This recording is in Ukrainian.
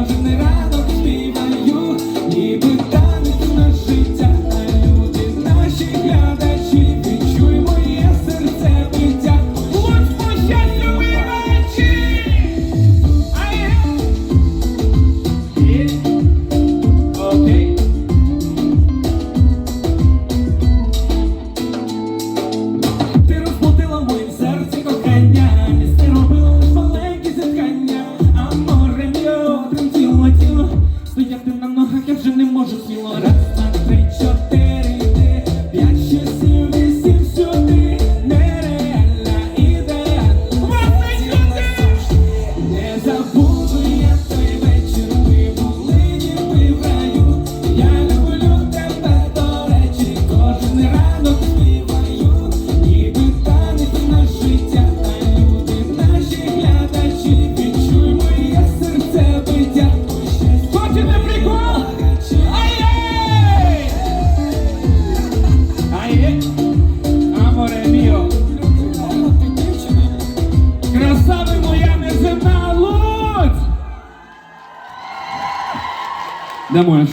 pode negar. я вже не можу сміло. Раз, два, три, чотири, йди, п'ять, шість, сім, вісім, сюди. Нереальна ідея. Не забуду я той вечір, ми були ніби в раю. Я люблю тебе, до речі, кожен ранок співаю. Demorou.